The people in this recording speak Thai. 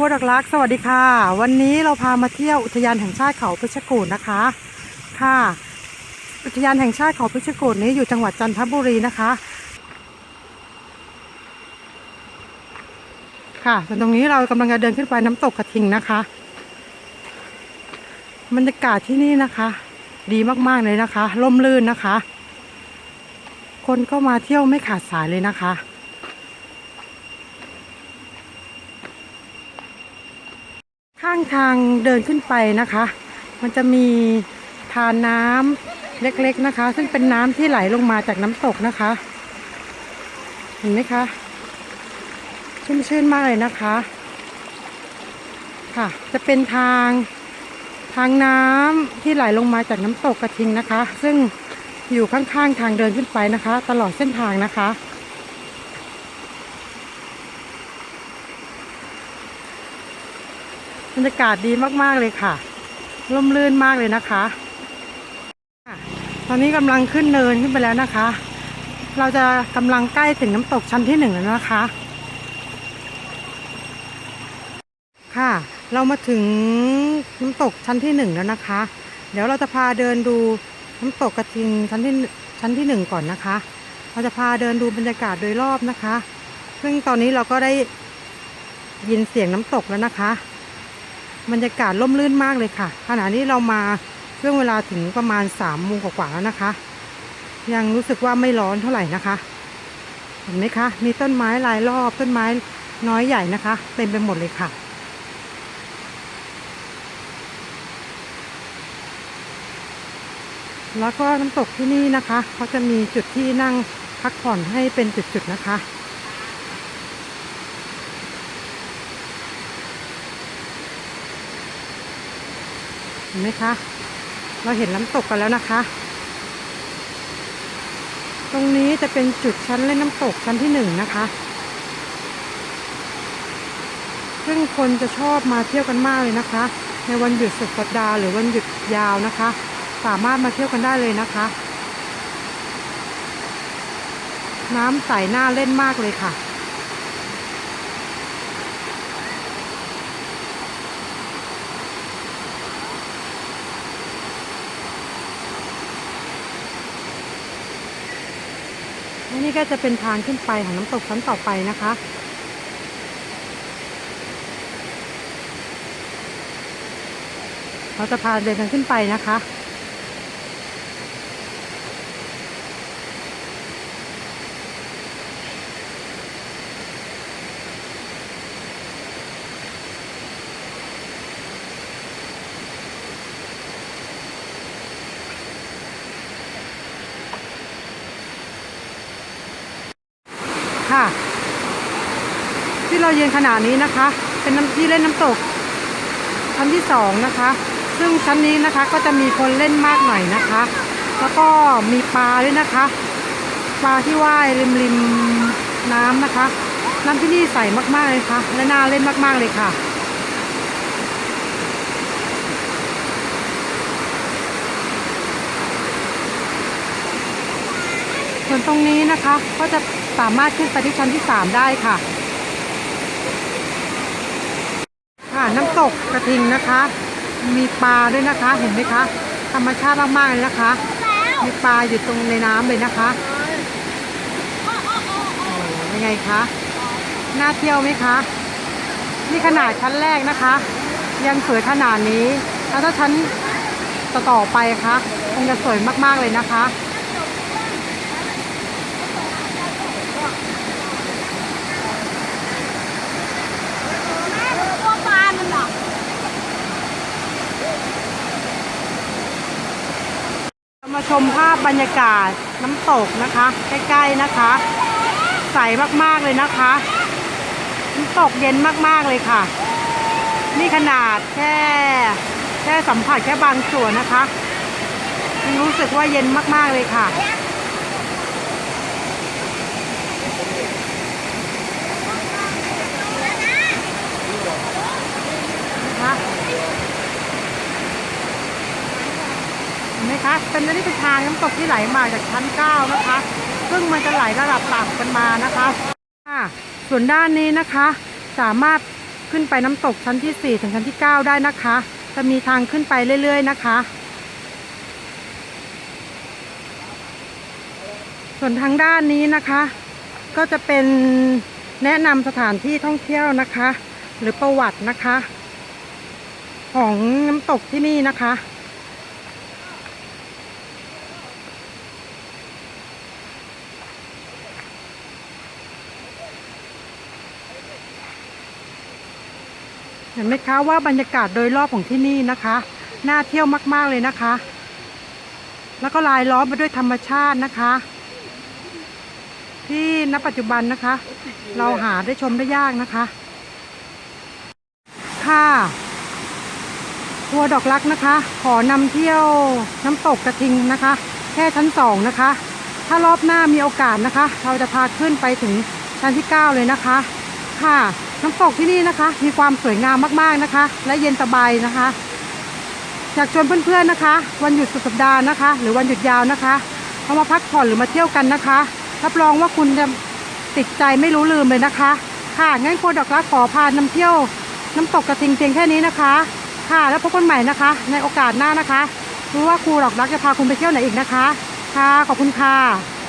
รัวดักรักสวัสดีค่ะ วันนี้เราพามาเที่ยวอุทยานแห่งชาติเขาเพชรกูฏนะคะ ค่ะ อุทยานแห่งชาติเขาเพชรกูฏนี้อยู่จังหวัดจันทบุรีนะคะ ค่ะส่วนตรงนี้เรากำลังจะเดินขึ้นไปน้ำตกกระทิงนะคะ บรรยากาศที่นี่นะคะ ดีมากๆเลยนะคะ ร่มรื่นนะคะ คนก็มาเที่ยวไม่ขาดสายเลยนะคะางทางเดินขึ้นไปนะคะ มันจะมีทานน้ำเล็กๆนะคะ ซึ่งเป็นน้ำที่ไหลลงมาจากน้ำตกนะคะ เห็นไหมคะ ชุ่มชื่นมากเลยนะคะ ค่ะ จะเป็นทางทางน้ำที่ไหลลงมาจากน้ำตกกระทิงนะคะ ซึ่งอยู่ข้างๆทางเดินขึ้นไปนะคะ ตลอดเส้นทางนะคะ บรรยากาศดีมากๆเลยค่ะ ร่มรื่นมากเลยนะคะ ตอนนี้กำลังขึ้นเนินขึ้นไปแล้วนะคะ เราจะกำลังใกล้ถึงน้ำตกชั้นที่หนึ่งแล้วนะคะ ค่ะ เรามาถึงน้ำตกชั้นที่หนึ่งแล้วนะคะ เดี๋ยวเราจะพาเดินดูน้ำตกกระทิงชั้นที่ชั้นที่หนึ่งก่อนนะคะ เราจะพาเดินดูบรรยากาศโดยรอบนะคะ ซึ่งตอนนี้เราก็ได้ยินเสียงน้ำตกแล้วนะคะ บรรยากาศร่มรื่นมากเลยค่ะ ขณะนี้เรามาช่วงเวลาถึงประมาณสามโมงกว่าๆแล้วนะคะ ยังรู้สึกว่าไม่ร้อนเท่าไหร่นะคะ เห็นไหมคะ มีต้นไม้รายรอบต้นไม้น้อยใหญ่นะคะ เต็มไปหมดเลยค่ะแล้วก็น้ำตกที่นี่นะคะเขาจะมีจุดที่นั่งพักผ่อนให้เป็นจุดๆนะคะ เห็นไหมคะ เราเห็นน้ำตกกันแล้วนะคะ ตรงนี้จะเป็นจุดชั้นเล่นน้ำตกชั้นที่หนึ่งนะคะ ซึ่งคนจะชอบมาเที่ยวกันมากเลยนะคะ ในวันหยุดสุดสัปดาห์หรือวันหยุดยาวนะคะ สามารถมาเที่ยวกันได้เลยนะคะ น้ำใสหน่าเล่นมากเลยค่ะ และนี่ก็จะเป็นทางขึ้นไปของน้ำตกชั้นต่อไปนะคะ เราจะพาเดินกันขึ้นไปนะคะ ค่ะ ที่เราเย็นขนาดนี้นะคะ เป็นน้ำที่เล่นน้ำตกชั้นที่สองนะคะ ซึ่งชั้นนี้นะคะก็จะมีคนเล่นมากหน่อยนะคะ แล้วก็มีปลาด้วยนะคะ ปลาที่ว่ายริมริมน้ำนะคะ น้ำที่นี่ใสมากๆเลยค่ะ และน่าเล่นมากๆเลยค่ะ ส่วนตรงนี้นะคะก็จะสามารถขึ้นไปที่ชั้นที่สามได้ค่ะ ค่ะน้ำตกกระทิงนะคะ มีปลาด้วยนะคะเห็นไหมคะ ธรรมชาติมากๆเลยนะคะ มีปลาอยู่ตรงในน้ำเลยนะคะยังไงคะน่าเที่ยวไหมคะนี่ขนาดชั้นแรกนะคะ ยังสวยขนาดนี้ แล้วถ้าชั้นต่อไปคะคงจะสวยมากๆเลยนะคะ ตัวปลามันเหรอ เรามา ชมภาพบรรยากาศน้ำตกนะคะ ใกล้ๆนะคะ ใสมากๆเลยนะคะ น้ำตกเย็นมากๆเลยค่ะ นี่ขนาดแค่แค่สัมผัสแค่บางส่วนนะคะยังรู้สึกว่าเย็นมากๆเลยค่ะนะคะ ห็นไหมคะเป็นนนี้เป็นทางน้ำตกที่ไหลมาจากชั้น9นะคะ ซึ่งมันจะไหลระดับต่ำกันมานะคะค่ะส่วนด้านนี้นะคะ สามารถขึ้นไปน้ำตกชั้นที่ 4 ถึงชั้นที่ 9 ได้นะคะ จะมีทางขึ้นไปเรื่อย ๆ นะคะ ส่วนทางด้านนี้นะคะ ก็จะเป็นแนะนำสถานที่ท่องเที่ยวนะคะ หรือประวัตินะคะ ของน้ำตกที่นี่นะคะ เห็นไหมคะว่าบรรยากาศโดยรอบของที่นี่นะคะน่าเที่ยวมาก ๆ เลยนะคะ แล้วก็ลายล้อมไปด้วยธรรมชาตินะคะ ที่ณปัจจุบันนะคะ เราหาได้ชมได้ยากนะคะ ค่ะทัวร์ดอกรักนะคะ ขอนำเที่ยวน้ำตกกระทิงนะคะ แค่ชั้นสองนะคะ ถ้ารอบหน้ามีโอกาสนะคะ เราจะพาขึ้นไปถึงชั้นที่ 9 เลยนะคะ ค่ะ น้ำตกที่นี่นะคะ มีความสวยงามมากๆนะคะ และเย็นสบายนะคะอยากชวนเพื่อนๆนะคะ วันหยุดสุดสัปดาห์นะคะ หรือวันหยุดยาวนะคะเอามาพักผ่อนหรือมาเที่ยวกันนะคะรับรองว่าคุณจะติดใจไม่รู้ลืมเลยนะคะ ค่ะงั้นโคดอกรักขอพานำเที่ยว น้ำตกกระทิงเพียงแค่นี้นะคะ ค่ะแล้วพบกันใหม่นะคะ ในโอกาสหน้านะคะรู้ว่าครูดอกรักจะพาคุณไปเที่ยวไหนอีกนะคะ ค่ะขอบคุณค่ะ